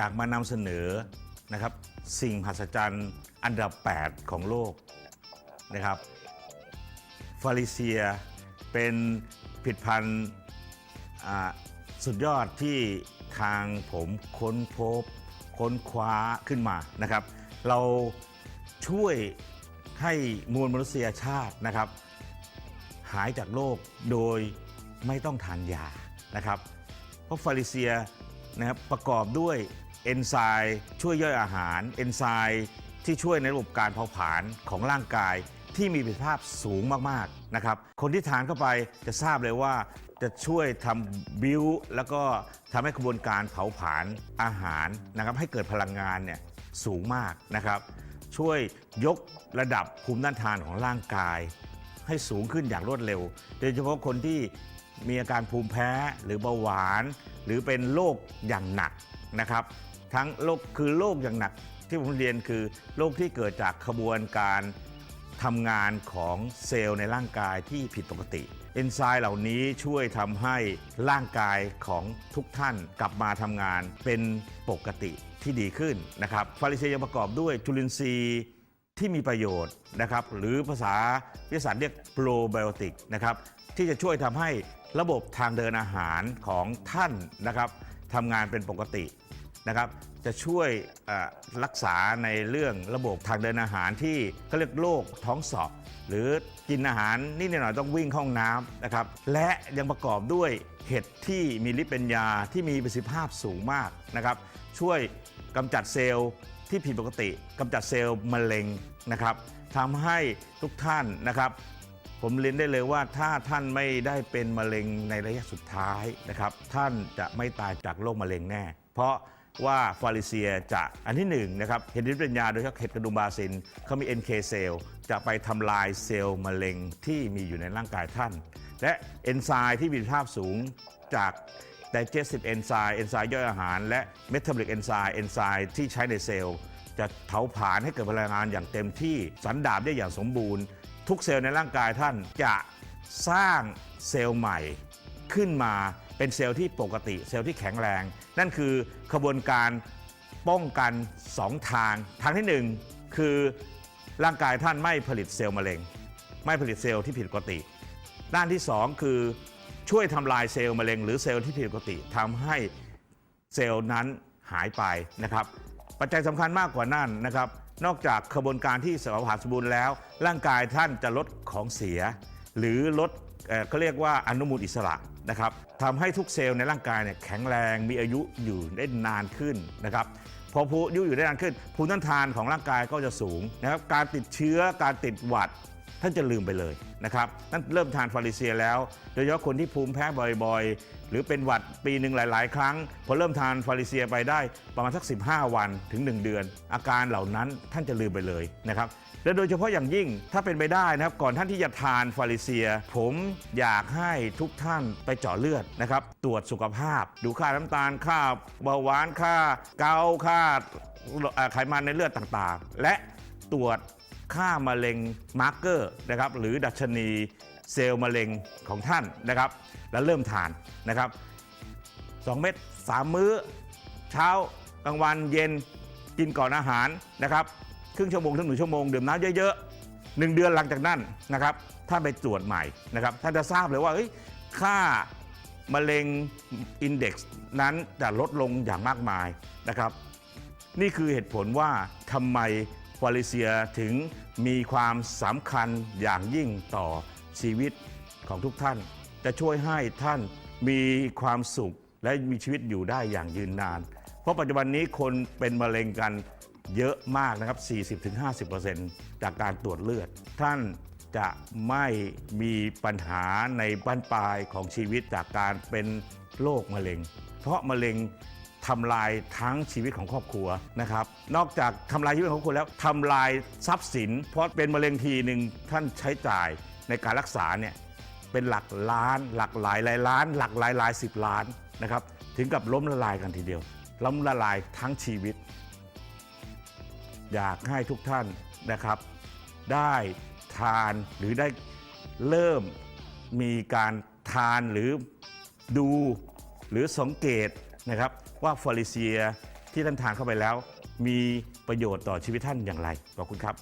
อยากมานำเสนอนะครับสิ่งมหัศจรรย์อันดับ 8 ของโลกนะครับฟาริเซียเป็นผลิดพันธ์สุดยอดที่ทางผมค้นพบ ค้นคว้าขึ้นมานะครับ เราช่วยให้มวลมนุษยชาตินะครับ หายจากโรคโดยไม่ต้องทานยานะครับ เพราะฟาริเซียนะครับประกอบด้วย เอนไซม์ช่วยย่อยอาหาร เอนไซม์ที่ช่วยในระบบการเผาผลาญของร่างกายที่มีประสิทธิภาพสูงมากๆนะครับ คนที่ทานเข้าไปจะทราบเลยว่าจะช่วยทำบิวแล้วก็ทำให้กระบวนการเผาผลาญอาหารนะครับ ให้เกิดพลังงานเนี่ยสูงมากนะครับ ช่วยยกระดับภูมิต้านทานของร่างกาย ให้สูงขึ้นอย่างรวดเร็ว โดยเฉพาะคนที่มีอาการภูมิแพ้หรือเบาหวาน หรือเป็นโรคอย่างหนักนะครับ ทั้งโรคคือโรคอย่างหนักที่ผมเรียนคือโรคที่เกิดจากขบวนการทำงานของเซลล์ในร่างกายที่ผิดปกติ เอนไซม์เหล่านี้ช่วยทำให้ร่างกายของทุกท่านกลับมาทำงานเป็นปกติที่ดีขึ้นนะครับฟาริเซียยังประกอบด้วยจุลินทรีย์ที่มีประโยชน์นะครับหรือภาษาวิทยาศาสตร์เรียกโปรไบโอติกนะครับที่จะช่วยทำให้ระบบทางเดินอาหารของท่านนะครับทำงานเป็นปกติ นะครับจะช่วยรักษาในเรื่องระบบทางเดินอาหารที่เขาเรียกโรคท้องเสอบหรือกินอาหารนิดหน่อยต้องวิ่งเข้าห้องน้ำนะครับและยังประกอบด้วยเห็ดที่มีฤทธิ์เป็นยาที่มีประสิทธิภาพสูงมากนะครับช่วยกำจัดเซลล์ที่ผิดปกติกำจัดเซลล์มะเร็งนะครับทำให้ทุกท่านนะครับ ผมเรียนได้เลยว่าถ้าท่านไม่ได้เป็นมะเร็งในระยะสุดท้ายนะครับ ท่านจะไม่ตายจากโรคมะเร็งแน่ เพราะ ว่าฟาริเซียจะอันที่หนึ่งนะครับเห็ดฤทธิ์เป็นยาโดยเฉพาะเห็ดกระดุมบาซินเขามี NK เซลล์จะไปทำลายเซลล์มะเร็งที่มีอยู่ในร่างกายท่าน และเอนไซม์ที่มีภาพสูงจาก digestive enzyme เอนไซม์ย่อยอาหาร และ metabolic enzyme เอนไซม์ที่ใช้ในเซลล์ จะเผาผลาญให้เกิดพลังงานอย่างเต็มที่สันดาบได้อย่างสมบูรณ์ ทุกเซลล์ในร่างกายท่านจะสร้างเซลล์ใหม่ขึ้นมา เป็นเซลล์ที่ปกติเซลล์ที่แข็งแรง นั่นคือขบวนการป้องกัน 2 ทาง ทางที่ 1 คือร่างกายท่านไม่ผลิตเซลล์มะเร็ง ไม่ผลิตเซลล์ที่ผิดปกติ ด้านที่ 2 คือช่วยทำลายเซลล์มะเร็ง หรือเซลล์ที่ผิดปกติทำให้เซลล์นั้นหายไปนะครับ ปัจจัยสำคัญมากกว่านั้นนะครับ นอกจากขบวนการที่เสมหาสมบูรณ์แล้ว ร่างกายท่านจะลดของเสีย หรือลด เขาเรียกว่าอนุมูลอิสระนะครับทำให้ทุกเซลล์ในร่างกายเนี่ยแข็งแรงมีอายุอยู่ได้นานขึ้นนะครับพอผู้อายุอยู่ได้นานขึ้น ภูมิต้านทานของร่างกายก็จะสูงนะครับการติดเชื้อการติดหวัดท่านจะลืมไปเลยนะครับนั่นเริ่มทานฟาริเซียแล้ว โดยเฉพาะคนที่ภูมิแพ้บ่อย หรือเป็นหวัดปีหนึ่งหลาย ๆ ครั้ง พอเริ่มทานฟาริเซียไปได้ประมาณสัก 15 วันถึง 1 เดือน อาการเหล่านั้นท่านจะลืมไปเลยนะครับและโดยเฉพาะอย่างยิ่งถ้าเป็นไปได้นะครับก่อนท่านที่จะทานฟาริเซีย ผมอยากให้ทุกท่านไปเจาะเลือดนะครับตรวจสุขภาพ ดูค่าน้ำตาลค่าเบาหวานค่าเกาค่าไขมันในเลือดต่างๆ และตรวจค่ามะเร็งมาร์กเกอร์นะครับหรือดัชนี เซลล์มะเร็งของท่านนะครับ แล้วเริ่มทานนะครับ 2 เม็ด3 มื้อ เช้ากลางวันเย็นกินก่อนอาหารนะครับ ครึ่งชั่วโมงถึงหนึ่งชั่วโมงดื่มน้ำเยอะๆหนึ่งเดือนหลังจากนั้นนะครับท่านไปตรวจใหม่นะครับ ท่านจะทราบเลยว่าค่ามะเร็งอินเด็กซ์นั้นจะลดลงอย่างมากมายนะครับ นี่คือเหตุผลว่าทำไมฟาริเซียถึงมีความสำคัญอย่างยิ่งต่อ ชีวิตของทุกท่าน จะช่วยให้ท่านมีความสุขและมีชีวิตอยู่ได้อย่างยืนนาน เพราะปัจจุบันนี้คนเป็นมะเร็งกันเยอะมากนะครับ 40-50%จากการตรวจเลือด ท่านจะไม่มีปัญหาในบ้านปลายของชีวิตจากการเป็นโรคมะเร็ง เพราะมะเร็งทำลายทั้งชีวิตของครอบครัวนะครับ นอกจากทำลายชีวิตของครอบครัวแล้วทำลายทรัพย์สิน เพราะเป็นมะเร็งทีหนึ่งท่านใช้จ่าย ในการรักษาเนี่ยเป็นหลักล้าน หลักหลายหลายล้าน หลักหลายหลายสิบล้านนะครับถึงกับล้มละลายกันทีเดียวล้มละลายทั้งชีวิต อยากให้ทุกท่านนะครับ ได้ทานหรือได้เริ่มมีการทานหรือดูหรือสังเกตนะครับว่าฟาริเซียที่ท่านทานเข้าไปแล้ว มีประโยชน์ต่อชีวิตท่านอย่างไรขอบคุณครับ